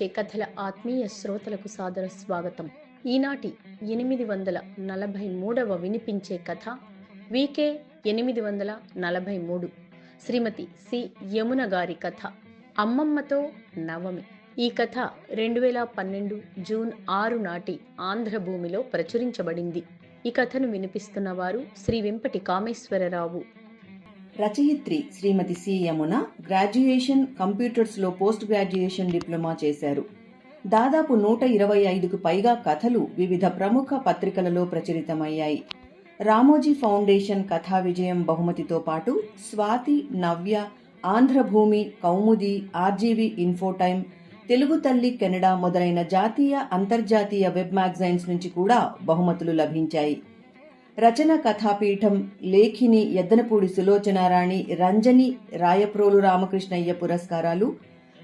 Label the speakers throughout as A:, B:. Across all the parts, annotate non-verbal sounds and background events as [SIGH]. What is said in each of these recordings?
A: వినిపించే కథల
B: ఆత్మీయ శ్రోతలకు సాదర స్వాగతం. ఈనాటి ఎనిమిది వందల నలభై మూడవ వినిపించే కథ వికే ఎనిమిది వందల నలభై మూడు. శ్రీమతి సి. యమున గారి కథ అమ్మమ్మతో నవమి. ఈ కథ రెండు వేల పన్నెండు జూన్ ఆరు నాటి ఆంధ్రభూమిలో ప్రచురించబడింది. ఈ కథను వినిపిస్తున్నవారు శ్రీ వెంపటి కామేశ్వరరావు.
C: రచయిత్రి శ్రీమతి సి యమున గ్రాడ్యుయేషన్ కంప్యూటర్స్లో పోస్ట్ గ్రాడ్యుయేషన్ డిప్లొమా చేశారు. దాదాపు నూట ఇరవై ఐదుకు పైగా కథలు వివిధ ప్రముఖ పత్రికలలో ప్రచురితమయ్యాయి. రామోజీ ఫౌండేషన్ కథా విజయం బహుమతితో పాటు Swathi Navya Andhrabhoomi Koumudi RGV Infotime Telugu Thalli Canada మొదలైన జాతీయ అంతర్జాతీయ వెబ్ మ్యాగజైన్స్ నుంచి కూడా బహుమతులు లభించాయి. రచన కథాపీఠం లేఖిని ఎద్దనపూడి సులోచనారాణి రంజని రాయప్రోలు రామకృష్ణయ్య పురస్కారాలు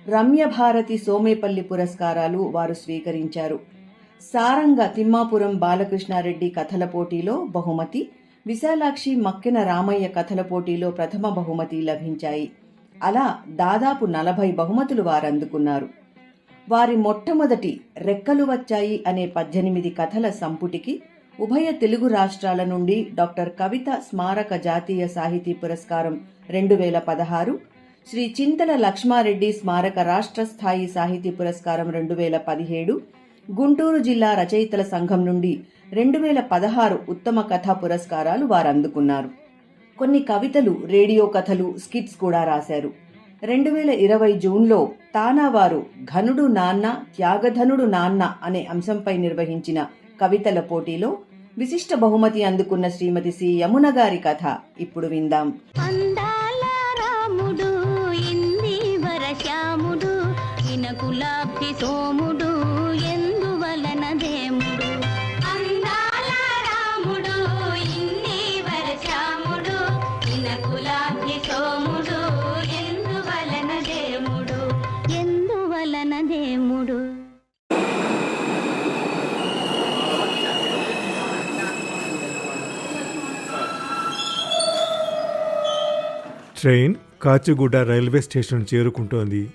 C: రమ్యభారతి సోమేపల్లి పురస్కారాలు వారు స్వీకరించారు. సారంగ తిమ్మాపురం బాలకృష్ణారెడ్డి కథల పోటీలో బహుమతి విశాలాక్షి మక్కిన రామయ్య కథల పోటీలో ప్రథమ బహుమతి లభించాయి. అలా దాదాపు నలభై బహుమతులు వారందుకున్నారు. వారి మొట్టమొదటి రెక్కలు వచ్చాయి అనే పద్దెనిమిది కథల సంపుటికి ఉభయ తెలుగు రాష్ట్రాల నుండి డాక్టర్ కవిత స్మారక జాతీయ సాహితీ పురస్కారం రెండు వేల పదహారు శ్రీ చింతల లక్ష్మారెడ్డి స్మారక రాష్ట్ర స్థాయి సాహితీ పురస్కారం రెండు వేల పదిహేడు గుంటూరు జిల్లా రచయితల సంఘం నుండి రెండు వేల పదహారు ఉత్తమ కథా పురస్కారాలు వారు అందుకున్నారు కొన్ని కవితలు రేడియో కథలు స్కిట్స్ కూడా రాశారు. రెండు వేల ఇరవై జూన్లో తానా వారు ఘనుడు నాన్న త్యాగధనుడు నాన్న అనే అంశంపై నిర్వహించిన కవితల పోటీలో విశిష్ట బహుమతి అందుకున్న శ్రీమతి సి యమున గారి కథ ఇప్పుడు విందాం.
D: అందాల Ramudu Indeevara Shyamudu Somudu
E: train Kacheguda railway station చేరుకుంటోంది.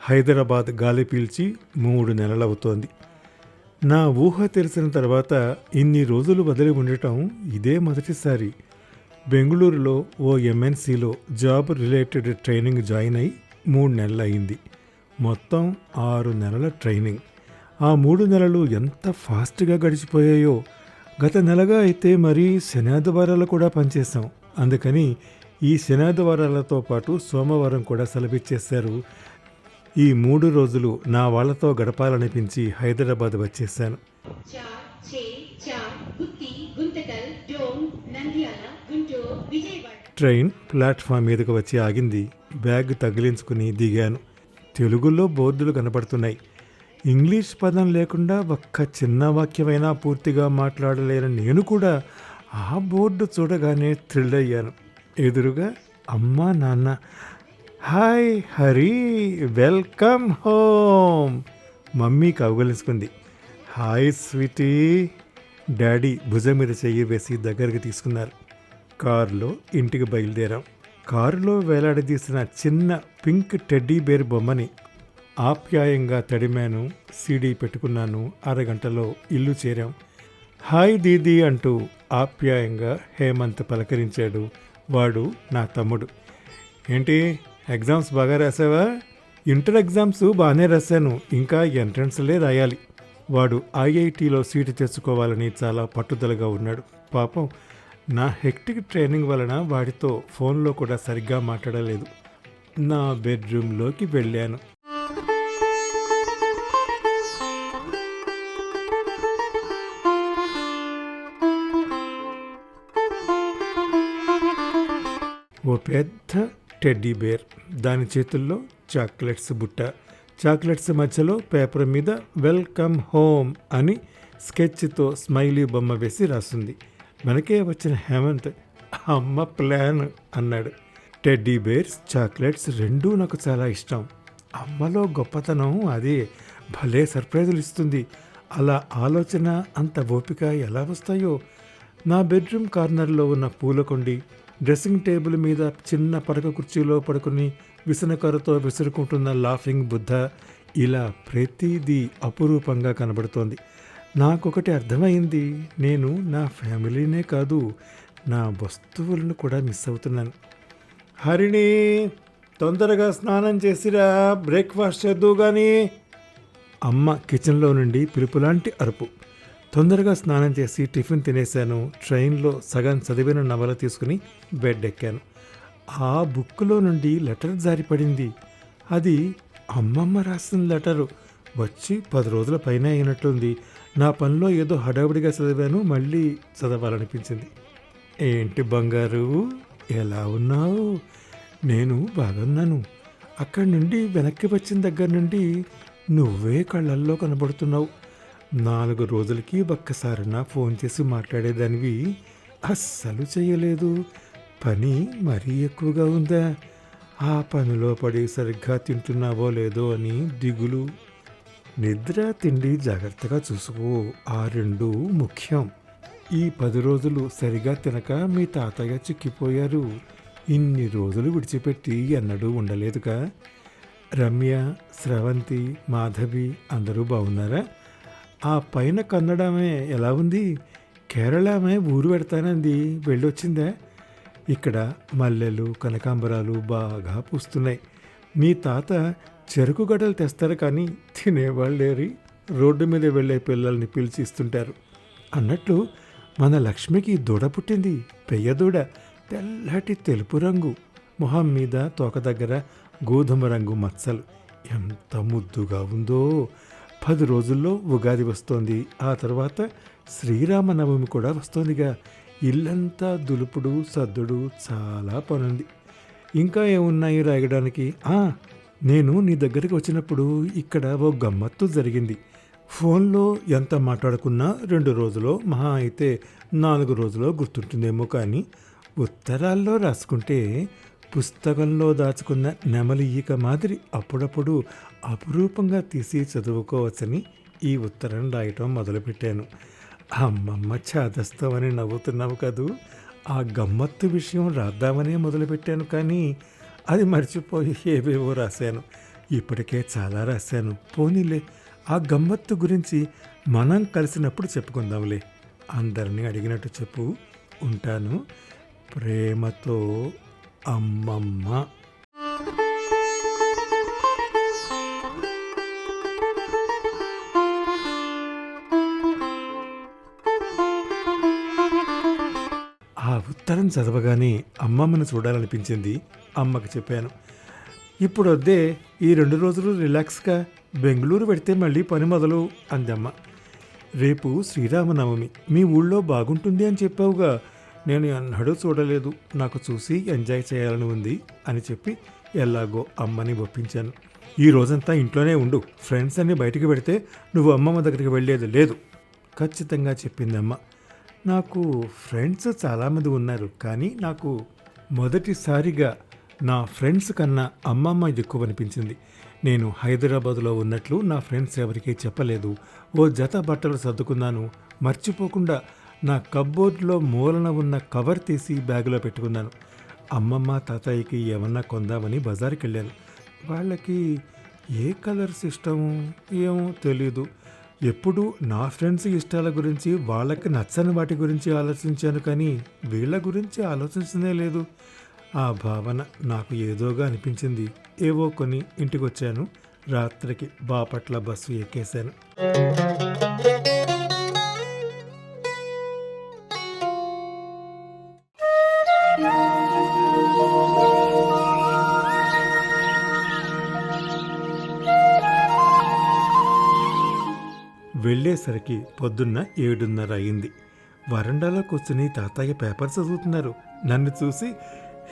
E: Hyderabad గాలి పీల్చి మూడు నెలలవుతోంది. నా ఊహ తెలిసిన తర్వాత ఇన్ని రోజులు వదిలి ఉండటం ఇదే మొదటిసారి. బెంగళూరులో ఓ ఎంఎన్సీలో జాబ్ రిలేటెడ్ ట్రైనింగ్ జాయిన్ అయి మూడు నెలలు అయింది మొత్తం ఆరు నెలల ట్రైనింగ్. ఆ మూడు నెలలు ఎంత ఫాస్ట్గా గడిచిపోయాయో. గత నెలగా అయితే మరీ శనాదివారాలు కూడా పనిచేశాం. అందుకని ఈ శనాదివారాలతో పాటు సోమవారం కూడా సెలవిచ్చేశారు. ఈ మూడు రోజులు నా వాళ్ళతో గడపాలనిపించి హైదరాబాద్
F: విజయవాడ.
E: ట్రైన్ ప్లాట్ఫామ్ మీదకు వచ్చి ఆగింది. బ్యాగ్ తగిలించుకుని దిగాను. తెలుగులో బోర్డులు కనపడుతున్నాయి. ఇంగ్లీష్ పదం లేకుండా ఒక్క చిన్న వాక్యమైనా పూర్తిగా మాట్లాడలేని. నేను కూడా ఆ బోర్డు చూడగానే థ్రిల్ అయ్యాను. ఎదురుగా అమ్మా నాన్న. Hi Hari welcome home. Mummy కౌగలించుకుంది. Hi sweetie. Daddy భుజం మీద చెయ్యి వేసి దగ్గరికి తీసుకున్నారు. కారులో ఇంటికి బయలుదేరాం. కారులో వేలాడదీసిన చిన్న పింక్ టెడ్డీ బేర్ బొమ్మని ఆప్యాయంగా తడిమాను సీడీ పెట్టుకున్నాను అరగంటలో ఇల్లు చేరాం. హాయ్ దీదీ అంటూ ఆప్యాయంగా హేమంత్ పలకరించాడు వాడు నా తమ్ముడు. ఏంటి ఎగ్జామ్స్ బాగా రాసావా? ఇంటర్ ఎగ్జామ్స్ బాగానే రాశాను ఇంకా ఎంట్రన్స్లే రాయాలి. వాడు ఐఐటిలో సీటు తెచ్చుకోవాలని చాలా పట్టుదలగా ఉన్నాడు. పాపం నా హెక్టిక్ ట్రైనింగ్ వలన వాడితో ఫోన్లో కూడా సరిగ్గా మాట్లాడలేదు. నా బెడ్రూమ్లోకి వెళ్ళాను. ఓ పెద్ద టెడ్డీ బేర్. దాని చేతుల్లో చాక్లెట్స్ బుట్ట. చాక్లెట్స్ మధ్యలో పేపర్ మీద వెల్కమ్ హోమ్ అని స్కెచ్తో స్మైలీ బొమ్మ వేసి రాస్తుంది. మనకే వచ్చిన హేమంత్ అమ్మ ప్లాన్ అన్నాడు. టెడ్డీ బేర్స్ చాక్లెట్స్ రెండూ నాకు చాలా ఇష్టం. అమ్మలో గొప్పతనం అదే. భలే సర్ప్రైజులు ఇస్తుంది. అలా ఆలోచన అంత ఓపిక ఎలా వస్తాయో? నా బెడ్రూమ్ కార్నర్లో ఉన్న పూలకొండి డ్రెస్సింగ్ టేబుల్ మీద చిన్న పడక కుర్చీలో పడుకుని విసనకరతో విసురుకుంటున్న లాఫింగ్ బుద్ధ ఇలా ప్రతిదీ అపురూపంగా కనబడుతోంది. నాకొకటి అర్థమైంది. నేను నా ఫ్యామిలీనే కాదు నా వస్తువులను కూడా మిస్ అవుతున్నాను. హరిణి తొందరగా స్నానం చేసిరా బ్రేక్ఫాస్ట్ చేద్దు కానీ అమ్మ కిచెన్లో నుండి పిలుపులాంటి అరుపు. తొందరగా స్నానం చేసి టిఫిన్ తినేశాను. ట్రైన్లో సగం చదివిన నవల తీసుకుని బెడ్ ఎక్కాను ఆ బుక్లో నుండి లెటర్ జారిపడింది. అది అమ్మమ్మ రాసిన లెటరు. వచ్చి పది రోజుల పైన అయినట్లుంది నా పనిలో ఏదో హడావుడిగా చదివాను. మళ్ళీ చదవాలనిపించింది. ఏంటి బంగారు? ఎలా ఉన్నావు? నేను బాగున్నాను. అక్కడి నుండి వెనక్కి వచ్చిన దగ్గర నుండి నువ్వే కళ్ళల్లో కనబడుతున్నావు. నాలుగు రోజులకి ఒక్కసారైనా ఫోన్ చేసి మాట్లాడేదానివి అస్సలు చేయలేదు. పని మరీ ఎక్కువగా ఉందా? ఆ పనిలో పడి సరిగ్గా తింటున్నావో లేదో అని దిగులు. నిద్ర తిండి జాగ్రత్తగా చూసుకో. ఆ రెండు ముఖ్యం. ఈ పది రోజులు సరిగా తినక మీ తాతయ్య చిక్కిపోయారు. ఇన్ని రోజులు విడిచిపెట్టి ఎన్నడూ ఉండలేదుగా. రమ్య స్రవంతి మాధవి అందరూ బాగున్నారా? ఆ పైన కన్నడమే ఎలా ఉంది? కేరళమే ఊరు పెడతానంది. వెళ్ళొచ్చిందే? ఇక్కడ మల్లెలు కనకాంబరాలు బాగా పూస్తున్నాయి. మీ తాత చెరుకు గడ్డలు తెస్తారు కానీ తినేవాళ్ళేరి రోడ్డు మీద వెళ్ళే పిల్లల్ని పిలిచి ఇస్తుంటారు అన్నట్లు మన లక్ష్మికి దూడ పుట్టింది. పెయ్య దూడ. తెల్లటి తెలుపు రంగు. మొహం మీద తోక దగ్గర గోధుమ రంగు మచ్చలు. ఎంత ముద్దుగా ఉందో. పది రోజుల్లో ఉగాది వస్తోంది. ఆ తర్వాత శ్రీరామనవమి కూడా వస్తోందిగా. ఇల్లంతా దులుపుడు సద్దుడు చాలా పనుంది. ఇంకా ఏమున్నాయి రాయడానికి? నేను నీ దగ్గరికి వచ్చినప్పుడు ఇక్కడ ఓ గమ్మత్తు జరిగింది. ఫోన్లో ఎంత మాట్లాడుకున్నా రెండు రోజులో మహా అయితే నాలుగు రోజులో గుర్తుంటుందేమో కానీ ఉత్తరాల్లో రాసుకుంటే పుస్తకంలో దాచుకున్న నెమలి ఈక మాదిరి అప్పుడప్పుడు అపురూపంగా తీసి చదువుకోవచ్చని ఈ ఉత్తరం రాయటం మొదలుపెట్టాను. అమ్మమ్మ చాదస్తామని నవ్వుతున్నావు కదూ? ఆ గమ్మత్తు విషయం రాద్దామనే మొదలుపెట్టాను కానీ అది మర్చిపోయి ఏవేవో రాశాను. ఇప్పటికే చాలా రాశాను. పోనీలే ఆ గమ్మత్తు గురించి మనం కలిసినప్పుడు చెప్పుకుందాంలే. అందరినీ అడిగినట్టు చెప్పు ఉంటాను. ప్రేమతో అమ్మమ్మ. ఆ ఉత్తరం చదవగానే అమ్మమ్మను చూడాలనిపించింది. అమ్మకి చెప్పాను ఇప్పుడు వద్దే ఈ రెండు రోజులు రిలాక్స్గా బెంగళూరు పెడితే మళ్ళీ పని మొదలు అందమ్మ రేపు శ్రీరామనవమి మీ ఊళ్ళో బాగుంటుంది అని చెప్పావుగా నేను ఎన్నడూ చూడలేదు నాకు చూసి ఎంజాయ్ చేయాలని ఉంది అని చెప్పి ఎలాగో అమ్మని ఒప్పించాను. ఈ రోజంతా ఇంట్లోనే ఉండు ఫ్రెండ్స్ అన్ని బయటికి పెడితే నువ్వు అమ్మమ్మ దగ్గరికి వెళ్ళేది లేదు ఖచ్చితంగా చెప్పింది అమ్మ. నాకు ఫ్రెండ్స్ చాలామంది ఉన్నారు కానీ నాకు మొదటిసారిగా నా ఫ్రెండ్స్ కన్నా అమ్మమ్మ ఎక్కువ అనిపించింది. నేను హైదరాబాదులో ఉన్నట్లు నా ఫ్రెండ్స్ ఎవరికీ చెప్పలేదు ఓ జత బట్టలు సర్దుకున్నాను మర్చిపోకుండా నా కబ్బోర్డ్లో మూలన ఉన్న కవర్ తీసి బ్యాగులో పెట్టుకున్నాను. అమ్మమ్మ తాతయ్యకి ఏమన్నా కొందామని బజార్కి వెళ్ళాను వాళ్ళకి ఏ కలర్స్ ఇష్టమో ఏమో తెలీదు. ఎప్పుడు నా ఫ్రెండ్స్ ఇష్టాల గురించి వాళ్ళకి నచ్చని వాటి గురించి ఆలోచించాను కానీ వీళ్ళ గురించి ఆలోచించనే లేదు. ఆ భావన నాకు ఏదోగా అనిపించింది. ఏవో కొని ఇంటికి వచ్చాను రాత్రికి బాపట్ల బస్సు ఎక్కేశాను. వెళ్ళేసరికి పొద్దున్న ఏడున్నర అయింది. వరండాలో కూర్చుని తాతయ్య పేపర్ చదువుతున్నారు. నన్ను చూసి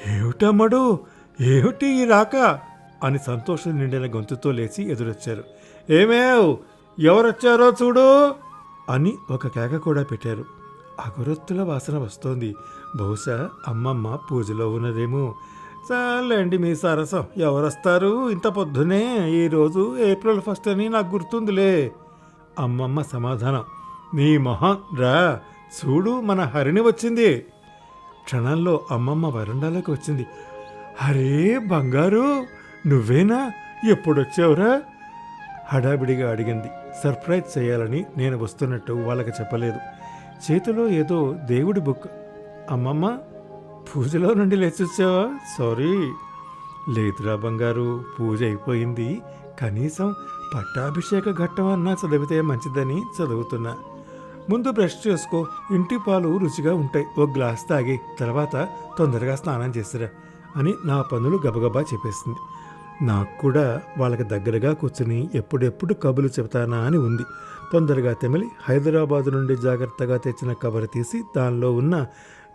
E: ఏమిటమ్మడు ఏమిటి ఈ రాక? అని సంతోషం నిండిన గొంతుతో లేచి ఎదురొచ్చారు. ఏమేవ్? ఎవరొచ్చారో చూడు! అని ఒక కేక కూడా పెట్టారు. అగరొత్తుల వాసన వస్తోంది. బహుశా అమ్మమ్మ పూజలో ఉన్నదేమో. చాలండి మీ సరసం. ఎవరొస్తారు? ఇంత పొద్దునే. ఈరోజు ఏప్రిల్ ఫస్ట్ అని నాకు గుర్తుందిలే. అమ్మమ్మ సమాధానం. నీ మొహం రా. చూడు మన హరిణి వచ్చింది. క్షణంలో అమ్మమ్మ వరండాలోకి వచ్చింది. అరే బంగారు నువ్వేనా? ఎప్పుడొచ్చావురా? హడాబిడిగా అడిగింది. సర్ప్రైజ్ చేయాలని నేను వస్తున్నట్టు వాళ్ళకి చెప్పలేదు. చేతిలో ఏదో దేవుడి బుక్. అమ్మమ్మ పూజలో నుండి లేచొచ్చావా సారీ. లేదురా బంగారు పూజ అయిపోయింది. కనీసం పట్టాభిషేక ఘట్టం అన్నా చదివితే మంచిదని చదువుతున్నా. ముందు బ్రష్ చేసుకో ఇంటి పాలు రుచిగా ఉంటాయి. ఓ గ్లాస్ తాగి తర్వాత తొందరగా స్నానం చేసిరా అని నా పనులు గబగబా చెప్పేసింది. నాకు కూడా వాళ్ళకి దగ్గరగా కూర్చుని ఎప్పుడెప్పుడు కబులు చెబుతానా అని ఉంది. తొందరగా తెమిలి హైదరాబాద్ నుండి జాగ్రత్తగా తెచ్చిన కవర్ తీసి దానిలో ఉన్న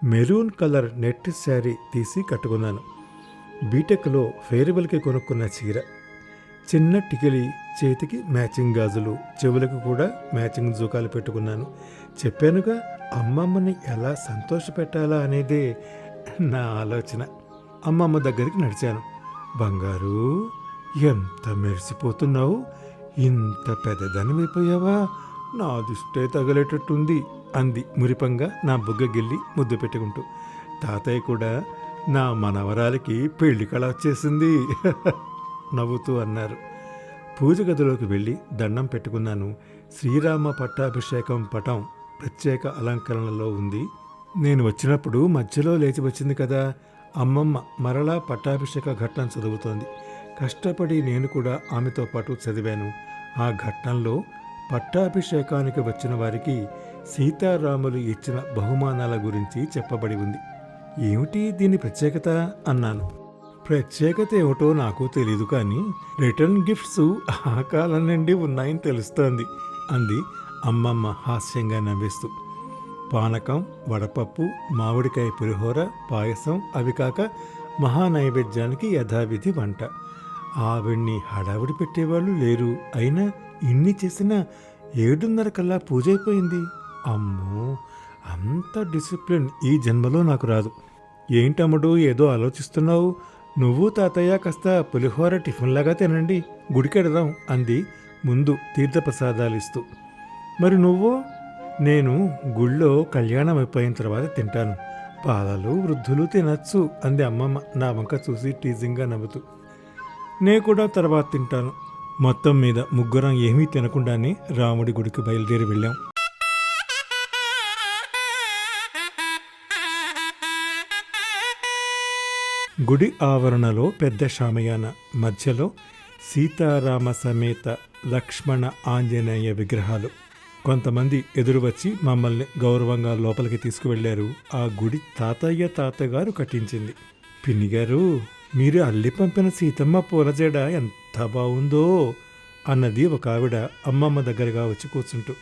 E: మెరూన్ కలర్ నెట్ శారీ తీసి కట్టుకున్నాను. బీటెక్లో ఫేర్వెల్కి కొనుక్కున్న చీర. చిన్న టికిలి చేతికి మ్యాచింగ్ గాజులు చెవులకు కూడా మ్యాచింగ్ జూకాలు పెట్టుకున్నాను. చెప్పానుగా అమ్మమ్మని ఎలా సంతోషపెట్టాలా అనేదే నా ఆలోచన. అమ్మమ్మ దగ్గరికి నడిచాను. బంగారు ఎంత మెరిసిపోతున్నావు? ఇంత పెద్దదనమైపోయావా? నా దిష్టే తగలేటట్టుంది అంది మురిపంగా నా బుగ్గ గిల్లి ముద్దు పెట్టుకుంటూ. తాతయ్య కూడా నా మనవరాలకి పెళ్ళి కళ వచ్చేసింది. నవ్వుతూ అన్నారు. పూజ గదిలోకి వెళ్ళి దండం పెట్టుకున్నాను. శ్రీరామ పట్టాభిషేకం పటం ప్రత్యేక అలంకరణలో ఉంది. నేను వచ్చినప్పుడు మధ్యలో లేచి వచ్చింది కదా. అమ్మమ్మ మరలా పట్టాభిషేక ఘట్టం చదువుతోంది. కష్టపడి నేను కూడా ఆమెతో పాటు చదివాను. ఆ ఘట్టంలో పట్టాభిషేకానికి వచ్చిన వారికి సీతారాములు ఇచ్చిన బహుమానాల గురించి చెప్పబడి ఉంది. ఏమిటి దీని ప్రత్యేకత? అన్నాను. ప్రత్యేకత ఏమిటో నాకు తెలీదు కానీ రిటర్న్ గిఫ్ట్స్ ఆ కాలం నుండి ఉన్నాయని తెలుస్తోంది అంది అమ్మమ్మ హాస్యంగా నవ్విస్తూ. పానకం వడపప్పు మామిడికాయ పులిహోర పాయసం అవి కాక మహానైవేద్యానికి యథావిధి వంట. ఆవిడ్ని హడావిడి పెట్టేవాళ్ళు లేరు. అయినా ఇన్ని చేసినా ఏడున్నర కల్లా పూజ అయిపోయింది అమ్మో అంత డిసిప్లిన్ ఈ జన్మలో నాకు రాదు. ఏంటమ్ముడు ఏదో ఆలోచిస్తున్నావు? నువ్వు తాతయ్య కాస్త పులిహోర టిఫిన్లాగా తినండి. గుడికెడదాం అంది. ముందు తీర్థప్రసాదాలిస్తూ. మరి నువ్వు? నేను గుళ్ళో కళ్యాణం అయిపోయిన తర్వాత తింటాను. పాదాలు వృద్ధులు తినచ్చు అంది అమ్మమ్మ నా వంక చూసి టీజింగ్గా నవ్వుతూ. నే కూడా తర్వాత తింటాను. మొత్తం మీద ముగ్గురం ఏమీ తినకుండానే రాముడి గుడికి బయలుదేరి వెళ్ళాం. గుడి ఆవరణలో పెద్ద షామయాన మధ్యలో సీతారామ సమేత లక్ష్మణ ఆంజనేయ విగ్రహాలు. కొంతమంది ఎదురు వచ్చి మమ్మల్ని గౌరవంగా లోపలికి తీసుకువెళ్ళారు ఆ గుడి తాతయ్య తాతగారు కట్టించింది. పిన్ని గారు మీరు అల్లి పంపిన సీతమ్మ పూలజడ ఎంత బాగుందో అన్నది ఒక ఆవిడ అమ్మమ్మ దగ్గరగా వచ్చి కూర్చుంటూ.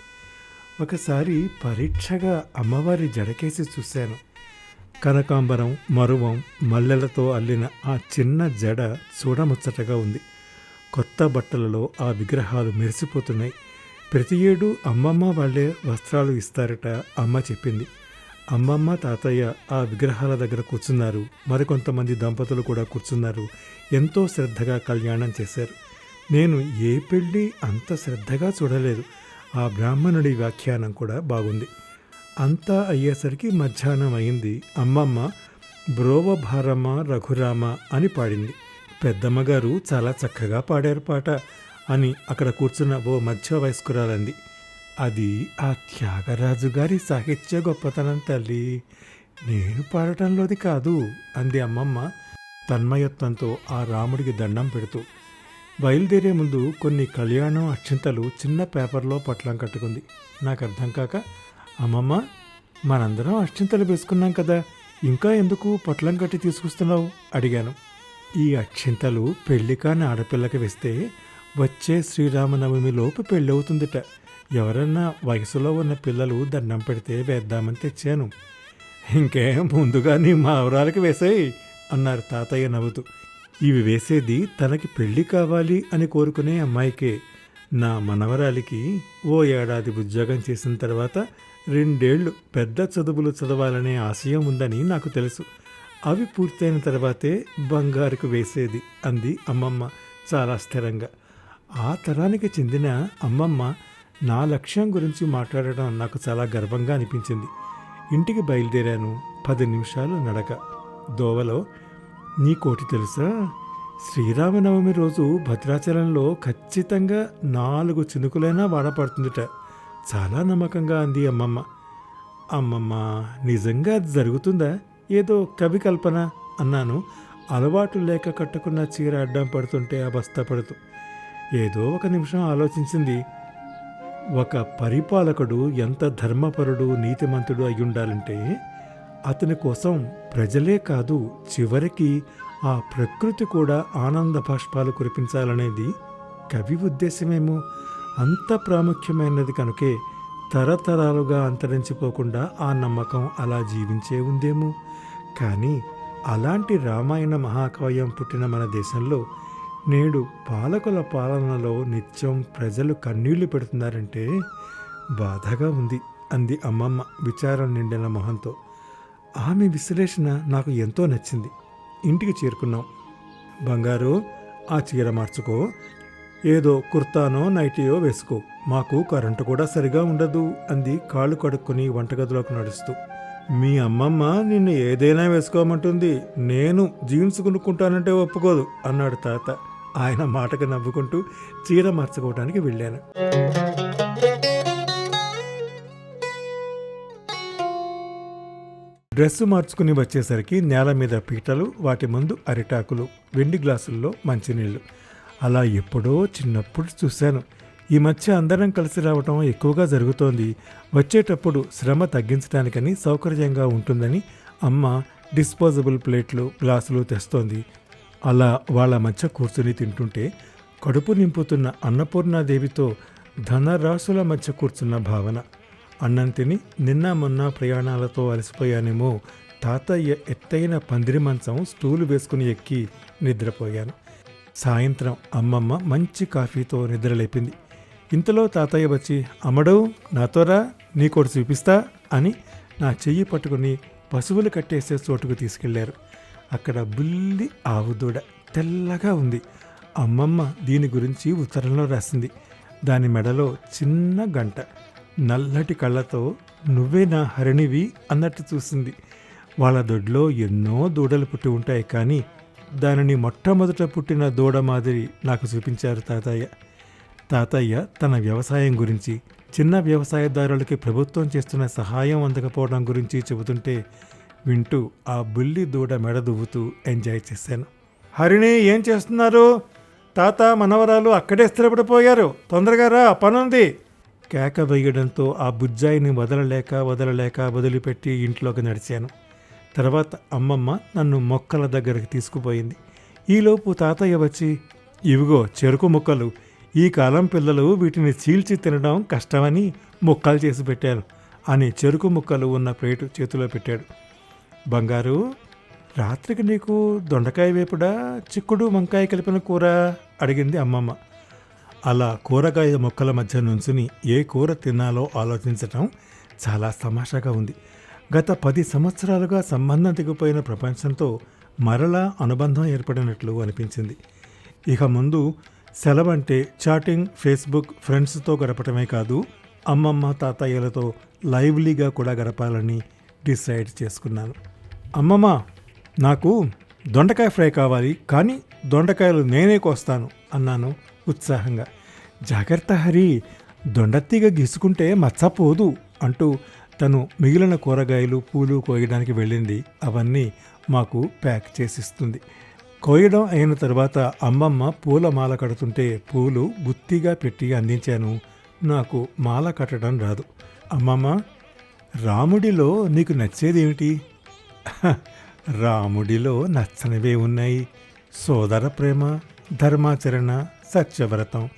E: ఒకసారి పరీక్షగా అమ్మవారి జడకేసి చూశాను. కనకాంబరం మరువం మల్లెలతో అల్లిన ఆ చిన్న జడ చూడముచ్చటగా ఉంది. కొత్త బట్టలలో ఆ విగ్రహాలు మెరిసిపోతున్నాయి. ప్రతి ఏడు అమ్మమ్మ వాళ్ళే వస్త్రాలు ఇస్తారట అమ్మ చెప్పింది. అమ్మమ్మ తాతయ్య ఆ విగ్రహాల దగ్గర కూర్చున్నారు. మరికొంతమంది దంపతులు కూడా కూర్చున్నారు. ఎంతో శ్రద్ధగా కళ్యాణం చేశారు. నేను ఏ పెళ్ళి అంత శ్రద్ధగా చూడలేదు. ఆ బ్రాహ్మణుడి వ్యాఖ్యానం కూడా బాగుంది. అంతా అయ్యేసరికి మధ్యాహ్నం అయింది. అమ్మమ్మ బ్రోవ భారమ్మ రఘురామ అని పాడింది. పెద్దమ్మగారు చాలా చక్కగా పాడారు పాట అని అక్కడ కూర్చున్న ఓ మధ్య వయస్కురాలంది అది ఆ త్యాగరాజు గారి సాహిత్య గొప్పతనం తల్లి. నేను పాడటంలోది కాదు అంది అమ్మమ్మ తన్మయత్వంతో ఆ రాముడికి దండం పెడుతూ. బయలుదేరే ముందు కొన్ని కళ్యాణం అక్షింతలు చిన్న పేపర్లో పట్లం కట్టుకుంది. నాకు అర్థం కాక అమ్మమ్మ మనందరం అక్షింతలు వేసుకున్నాం కదా ఇంకా ఎందుకు పొట్లం కట్టి తీసుకొస్తున్నావు? అడిగాను. ఈ అక్షింతలు పెళ్ళి కాని ఆడపిల్లకి వేస్తే వచ్చే శ్రీరామనవమి లోపు పెళ్ళవుతుందిట. ఎవరన్నా వయసులో ఉన్న పిల్లలు దండం పెడితే వేద్దామని తెచ్చాను. ఇంకేం ముందుగా నీ మావరాలకి వేసాయి అన్నారు తాతయ్య నవ్వుతూ. ఇవి వేసేది తనకి పెళ్ళి కావాలి అని కోరుకునే అమ్మాయికే. నా మనవరాలికి ఓ ఏడాది ఉద్యోగం చేసిన తర్వాత రెండేళ్ళు పెద్ద చదువులు చదవాలనే ఆశయం ఉందని నాకు తెలుసు. అవి పూర్తయిన తర్వాతే బంగారుకు వేసేది అంది అమ్మమ్మ చాలా స్థిరంగా. ఆ తరానికి చెందిన అమ్మమ్మ నా లక్ష్యం గురించి మాట్లాడడం నాకు చాలా గర్వంగా అనిపించింది. ఇంటికి బయలుదేరాను పది నిమిషాలు నడక. దోవలో నీ కోటి తెలుసా? శ్రీరామనవమి రోజు భద్రాచలంలో ఖచ్చితంగా నాలుగు చినుకులైనా వాడపడుతుందిట. చాలా నమ్మకంగా అంది అమ్మమ్మ. అమ్మమ్మ నిజంగా అది జరుగుతుందా? ఏదో కవి కల్పన అన్నాను. అలవాటు లేక కట్టుకున్న చీర అడ్డం పడుతుంటే అవస్థపడుతూ. ఏదో ఒక నిమిషం ఆలోచించింది. ఒక పరిపాలకుడు ఎంత ధర్మపరుడు నీతిమంతుడు అయి ఉండాలంటే అతని కోసం ప్రజలే కాదు చివరికి ఆ ప్రకృతి కూడా ఆనంద బాష్పాలు కురిపించాలనేది కవి ఉద్దేశమేమో అంత ప్రాముఖ్యమైనది కనుకే తరతరాలుగా అంతరించిపోకుండా ఆ నమ్మకం అలా జీవించే ఉందేమో. కానీ అలాంటి రామాయణ మహాకావ్యం పుట్టిన మన దేశంలో నేడు పాలకుల పాలనలో నిత్యం ప్రజలు కన్నీళ్ళు పెడుతున్నారంటే బాధగా ఉంది అంది అమ్మమ్మ విచారం నిండిన మొహంతో. ఆమె విశ్లేషణ నాకు ఎంతో నచ్చింది. ఇంటికి చేరుకున్నాం. బంగారు ఆ చీర మార్చుకో ఏదో కుర్తానో నైటీయో వేసుకో. మాకు కరెంటు కూడా సరిగా ఉండదు అంది కాళ్ళు కడుక్కుని వంటగదిలోకి నడుస్తూ. మీ అమ్మమ్మ నిన్ను ఏదైనా వేసుకోమంటుంది. నేను జీన్స్ కొనుక్కుంటానంటే ఒప్పుకోదు అన్నాడు తాత. ఆయన మాటకు నవ్వుకుంటూ చీర మార్చుకోవడానికి వెళ్ళాను. డ్రెస్సు మార్చుకుని వచ్చేసరికి నేల మీద పీటలు వాటి ముందు అరిటాకులు వెండి గ్లాసుల్లో మంచినీళ్ళు. అలా ఎప్పుడో చిన్నప్పుడు చూశాను. ఈ మధ్య అందరం కలిసి రావటం ఎక్కువగా జరుగుతోంది. వచ్చేటప్పుడు శ్రమ తగ్గించడానికని సౌకర్యంగా ఉంటుందని అమ్మ డిస్పోజబుల్ ప్లేట్లు గ్లాసులు తెస్తోంది. అలా వాళ్ళ మధ్య కూర్చుని తింటుంటే కడుపు నింపుతున్న అన్నపూర్ణాదేవితో ధనరాశుల మధ్య కూర్చున్న భావన. అన్నం తిని నిన్న మొన్న ప్రయాణాలతో అలసిపోయానేమో తాతయ్య ఎత్తైన పందిరి మంచం స్టూలు వేసుకుని ఎక్కి నిద్రపోయాను. సాయంత్రం అమ్మమ్మ మంచి కాఫీతో నిద్రలేపింది. ఇంతలో తాతయ్య వచ్చి అమ్మడు నాతోరా నీకోటి చూపిస్తా అని నా చెయ్యి పట్టుకుని పశువులు కట్టేసే చోటుకు తీసుకెళ్ళారు. అక్కడ బుల్లి ఆవు దూడ తెల్లగా ఉంది. అమ్మమ్మ దీని గురించి ఉత్తరంలో రాసింది. దాని మెడలో చిన్న గంట. నల్లటి కళ్ళతో నువ్వే నా హరిణివి అన్నట్టు చూసింది. వాళ్ళ దొడ్లో ఎన్నో దూడలు పుట్టి ఉంటాయి కానీ దానిని మొట్టమొదట పుట్టిన దూడ మాదిరి నాకు చూపించారు తాతయ్య. తాతయ్య తన వ్యవసాయం గురించి చిన్న వ్యవసాయదారులకి ప్రభుత్వం చేస్తున్న సహాయం అందకపోవడం గురించి చెబుతుంటే వింటూ ఆ బుల్లి దూడ మెడ దువ్వుతూ ఎంజాయ్ చేశాను. హరిణి ఏం చేస్తున్నారు? తాత మనవరాలు అక్కడే స్థిరపడిపోయారు. తొందరగా రా పనుంది. కేక వేయడంతో ఆ బుజ్జాయిని వదలలేక వదలలేక వదిలిపెట్టి ఇంట్లోకి నడిచాను. తర్వాత అమ్మమ్మ నన్ను మొక్కల దగ్గరికి తీసుకుపోయింది. ఈలోపు తాతయ్య వచ్చి ఇవిగో చెరుకు ముక్కలు. ఈ కాలం పిల్లలు వీటిని చీల్చి తినడం కష్టమని ముక్కలు చేసి పెట్టాను అని చెరుకు ముక్కలు ఉన్న ప్లేటు చేతిలో పెట్టాడు. బంగారు రాత్రికి నీకు దొండకాయ వేపుడా? చిక్కుడు వంకాయ కలిపిన కూర అడిగింది అమ్మమ్మ. అలా కూరగాయ మొక్కల మధ్య నుంచుని ఏ కూర తినాలో ఆలోచించటం చాలా తమాషాగా ఉంది. గత పది సంవత్సరాలుగా సంబంధం తెగిపోయిన ప్రపంచంతో మరలా అనుబంధం ఏర్పడినట్లు అనిపించింది. ఇక ముందు సెలవంటే చాటింగ్ ఫేస్బుక్ ఫ్రెండ్స్తో గడపటమే కాదు అమ్మమ్మ తాతయ్యలతో లైవ్లీగా కూడా గడపాలని డిసైడ్ చేసుకున్నాను. అమ్మమ్మ నాకు దొండకాయ ఫ్రై కావాలి కానీ దొండకాయలు నేనే కోస్తాను అన్నాను ఉత్సాహంగా. జాగ్రత్త హరి దొండతీగ గీసుకుంటే మచ్చపోదు అంటూ తను మిగిలిన కూరగాయలు పూలు కోయడానికి వెళ్ళింది. అవన్నీ మాకు ప్యాక్ చేసిస్తుంది. కోయడం అయిన తర్వాత అమ్మమ్మ పూల మాల కడుతుంటే పూలు గుత్తిగా పెట్టి అందించాను. నాకు మాల కట్టడం రాదు. అమ్మమ్మ రాముడిలో నీకు నచ్చేది ఏమిటి "హ, [LAUGHS] రాముడిలో నచ్చనివే ఉన్నాయి. సోదర ప్రేమ ధర్మాచరణ సత్యవ్రతం.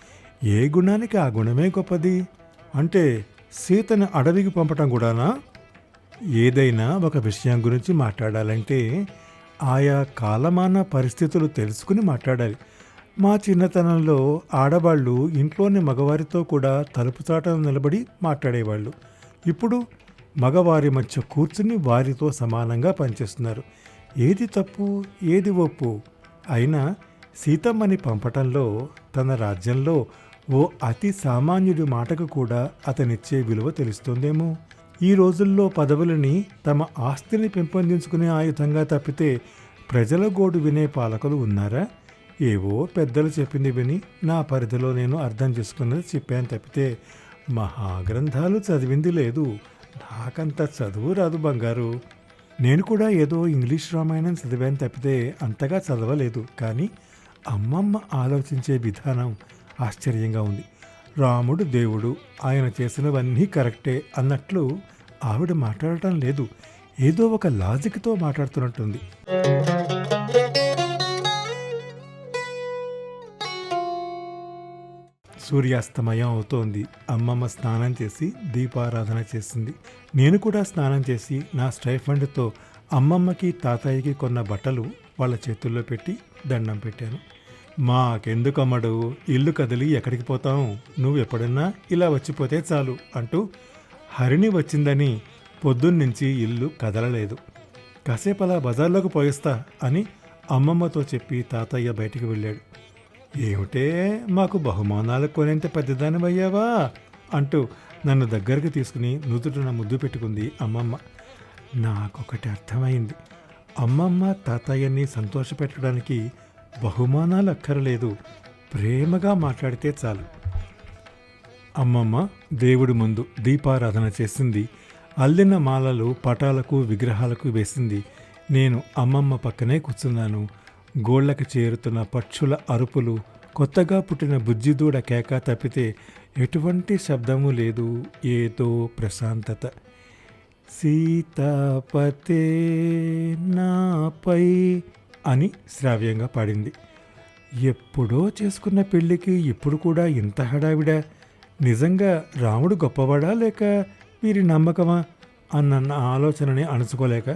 E: ఏ గుణానికి ఆ గుణమే గొప్పది? అంటే సీతను అడవికి పంపటం కూడానా? ఏదైనా ఒక విషయం గురించి మాట్లాడాలంటే ఆయా కాలమాన పరిస్థితులు తెలుసుకుని మాట్లాడాలి. మా చిన్నతనంలో ఆడవాళ్ళు ఇంట్లోని మగవారితో కూడా తలుపు చాటను నిలబడి మాట్లాడేవాళ్ళు. ఇప్పుడు మగవారి మధ్య కూర్చుని వారితో సమానంగా పనిచేస్తున్నారు. ఏది తప్పు ఏది ఒప్పు? అయినా సీతమ్మని పంపటంలో తన రాజ్యంలో ఓ అతి సామాన్యుడి మాటకు కూడా అతనిచ్చే విలువ తెలుస్తుందేమో. ఈ రోజుల్లో పదవులని తమ ఆస్తిని పెంపొందించుకునే ఆయుధంగా తప్పితే ప్రజల గోడు వినే పాలకులు ఉన్నారా? ఏవో పెద్దలు చెప్పింది విని నా పరిధిలో నేను అర్థం చేసుకున్నది చెప్పాను తప్పితే మహాగ్రంథాలు చదివింది లేదు. నాకంత చదువు రాదు బంగారు. నేను కూడా ఏదో ఇంగ్లీష్ రామాయణం చదివాను తప్పితే అంతగా చదవలేదు. కానీ అమ్మమ్మ ఆలోచించే విధానం ఆశ్చర్యంగా ఉంది. రాముడు దేవుడు ఆయన చేసినవన్నీ కరెక్టే అన్నట్లు ఆవిడ మాట్లాడటం లేదు. ఏదో ఒక లాజిక్తో మాట్లాడుతున్నట్టుంది. సూర్యాస్తమయం అవుతోంది. అమ్మమ్మ స్నానం చేసి దీపారాధన చేసింది. నేను కూడా స్నానం చేసి నా స్టైఫండ్తో అమ్మమ్మకి తాతయ్యకి కొన్న బట్టలు వాళ్ళ చేతుల్లో పెట్టి దండం పెట్టాను. మాకెందుకు అమ్మడు ఇల్లు కదిలి ఎక్కడికి పోతాం నువ్వు ఎప్పుడన్నా ఇలా వచ్చిపోతే చాలు అంటూ హరిణి వచ్చిందని పొద్దున్నుంచి ఇల్లు కదలలేదు. కాసేపు అలా బజార్లోకి పోయిస్తా అని అమ్మమ్మతో చెప్పి తాతయ్య బయటికి వెళ్ళాడు. ఏమిటే? మాకు బహుమానాలు కొనేంత పెద్దదానివయ్యావా? అంటూ నన్ను దగ్గరికి తీసుకుని నుదుటిన ముద్దు పెట్టుకుంది అమ్మమ్మ. నాకొకటి అర్థమైంది. అమ్మమ్మ తాతయ్యని సంతోషపెట్టడానికి బహుమానాలు అక్కరలేదు ప్రేమగా మాట్లాడితే చాలు. అమ్మమ్మ దేవుడి ముందు దీపారాధన చేసింది. అల్లిన మాలలు పటాలకు విగ్రహాలకు వేసింది. నేను అమ్మమ్మ పక్కనే కూర్చున్నాను. గోళ్ళకు చేరుతున్న పక్షుల అరుపులు కొత్తగా పుట్టిన బుజ్జిదూడ కేక తప్పితే ఎటువంటి శబ్దము లేదు. ఏదో ప్రశాంతత. సీతాపతే నాపై అని శ్రావ్యంగా పాడింది. ఎప్పుడో చేసుకున్న పెళ్ళికి ఇప్పుడు కూడా ఇంత హడావిడా? నిజంగా రాముడు గొప్పవాడా లేక వీరి నమ్మకమా? అన్న ఆలోచనని అణుచుకోలేక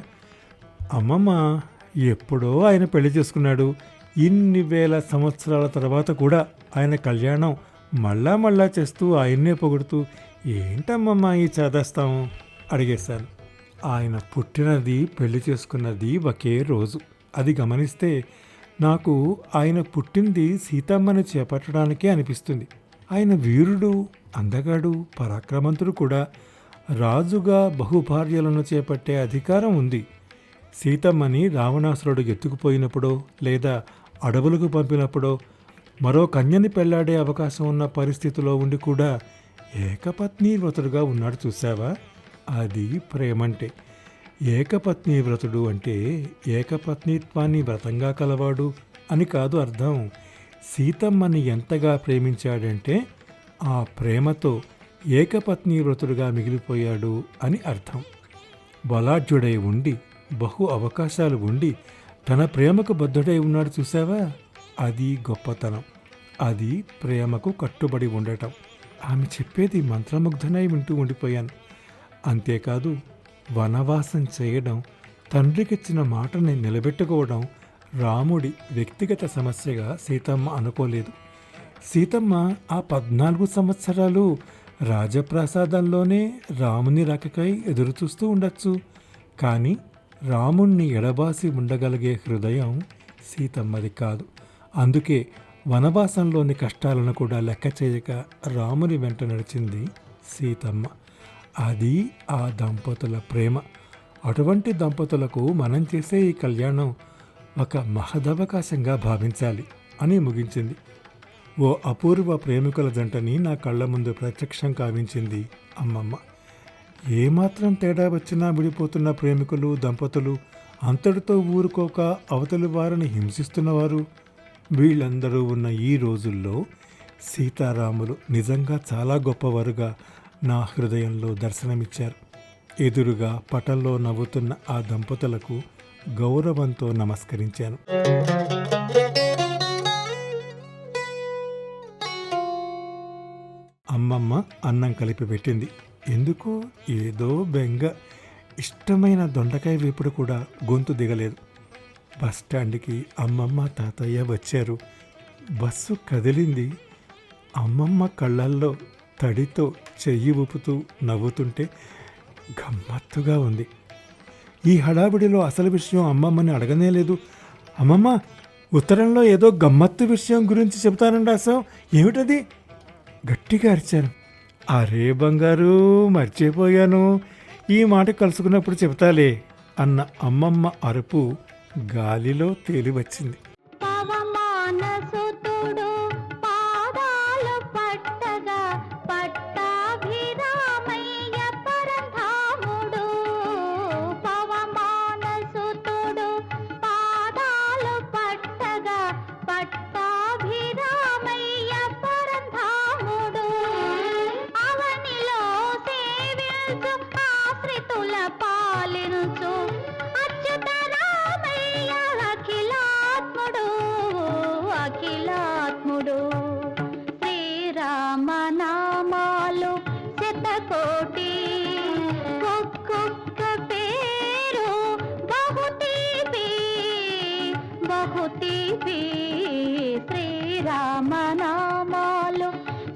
E: అమ్మమ్మ ఎప్పుడో ఆయన పెళ్ళి చేసుకున్నాడు. ఇన్ని వేల సంవత్సరాల తర్వాత కూడా ఆయన కళ్యాణం మళ్ళా మళ్ళా చేస్తూ ఆయన్నే పొగుడుతూ ఏంటమ్మమ్మ ఈ చేదేస్తాము అడిగేశాను. ఆయన పుట్టినది పెళ్ళి చేసుకున్నది ఒకే రోజు. అది గమనిస్తే నాకు ఆయన పుట్టింది సీతమ్మని చేపట్టడానికే అనిపిస్తుంది. ఆయన వీరుడు అందగాడు పరాక్రమంతుడు కూడా. రాజుగా బహుభార్యలను చేపట్టే అధికారం ఉంది. సీతమ్మని రావణాసురుడు ఎత్తుకుపోయినప్పుడో లేదా అడవులకు పంపినప్పుడో మరో కన్యని పెళ్ళాడే అవకాశం ఉన్న పరిస్థితిలో ఉండి కూడా ఏకపత్ని వ్రతుడుగా ఉన్నాడు చూసావా అది ప్రేమంటే. ఏకపత్ని వ్రతుడు అంటే ఏకపత్నిత్వాన్ని వ్రతంగా కలవాడు అని కాదు అర్థం. సీతమ్మని ఎంతగా ప్రేమించాడంటే ఆ ప్రేమతో ఏకపత్ని వ్రతుడుగా మిగిలిపోయాడు అని అర్థం. బలాఢ్యుడై ఉండి బహు అవకాశాలు ఉండి తన ప్రేమకు బద్ధుడై ఉన్నాడు చూసావా అది గొప్పతనం. అది ప్రేమకు కట్టుబడి ఉండటం. ఆమె చెప్పేది మంత్రముగ్ధనై వింటూ ఉండిపోయాను. అంతేకాదు వనవాసం చేయడం తండ్రికిచ్చిన మాటని నిలబెట్టుకోవడం రాముడి వ్యక్తిగత సమస్యగా సీతమ్మ అనుకోలేదు. సీతమ్మ ఆ పద్నాలుగు సంవత్సరాలు రాజప్రాసాదంలోనే రాముని రాకకై ఎదురుచూస్తూ ఉండొచ్చు. కానీ రాముణ్ణి ఎడబాసి ఉండగలిగే హృదయం సీతమ్మది కాదు. అందుకే వనవాసంలోని కష్టాలను కూడా లెక్క చేయక రాముని వెంట నడిచింది సీతమ్మ. అది ఆ దంపతుల ప్రేమ. అటువంటి దంపతులకు మనం చేసే ఈ కళ్యాణం ఒక మహదవకాశంగా భావించాలి అని ముగించింది. ఓ అపూర్వ ప్రేమికుల జంటని నా కళ్ళ ముందు ప్రత్యక్షం కావించింది అమ్మమ్మ. ఏమాత్రం తేడా వచ్చినా విడిపోతున్న ప్రేమికులు దంపతులు అంతటితో ఊరుకోక అవతలి వారిని హింసిస్తున్నవారు. వీళ్ళందరూ ఉన్న ఈ రోజుల్లో సీతారాములు నిజంగా చాలా గొప్పవారుగా నా హృదయంలో దర్శనమిచ్చారు. ఎదురుగా పటంలో నవ్వుతున్న ఆ దంపతులకు గౌరవంతో నమస్కరించాను. అమ్మమ్మ అన్నం కలిపి పెట్టింది. ఎందుకో ఏదో బెంగ. ఇష్టమైన దొండకాయ వేపుడు కూడా గొంతు దిగలేదు. బస్ స్టాండ్కి అమ్మమ్మ తాతయ్య వచ్చారు. బస్సు కదిలింది. అమ్మమ్మ కళ్ళల్లో తడితో చెయ్యి ఊపుతూ నవ్వుతుంటే గమ్మత్తుగా ఉంది. ఈ హడావిడిలో అసలు విషయం అమ్మమ్మని అడగనే లేదు. అమ్మమ్మ ఉత్తరంలో ఏదో గమ్మత్తు విషయం గురించి చెబుతానని రాసాం ఏమిటది? గట్టిగా అరిచాను. అరే బంగారు మర్చిపోయాను. ఈ మాట కలుసుకున్నప్పుడు చెబుతాలే అన్న అమ్మమ్మ అరుపు గాలిలో
D: తేలివచ్చింది. నామాలు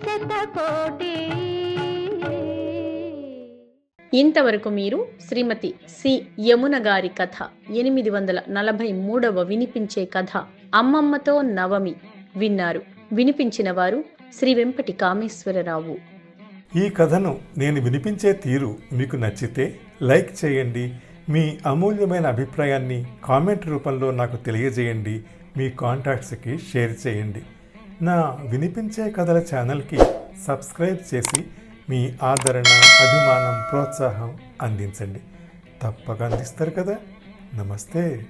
D: శతకోటి.
B: ఇంతవరకు మీరు శ్రీమతి సి. యమున గారి కథ ఎనిమిది వందల నలభై మూడవ వినిపించే కథ అమ్మమ్మతో నవమి విన్నారు. వినిపించిన వారు శ్రీ వెంపటి కామేశ్వరరావు
E: ఈ కథను నేను వినిపించే తీరు మీకు నచ్చితే లైక్ చేయండి మీ అమూల్యమైన అభిప్రాయాన్ని కామెంట్ రూపంలో నాకు తెలియజేయండి. మీ కాంటాక్ట్స్కి షేర్ చేయండి. నా వినిపించే కథల ఛానల్కి సబ్స్క్రైబ్ చేసి మీ ఆదరణ అభిమానం ప్రోత్సాహం అందించండి. తప్పక అందిస్తారు కదా. నమస్తే.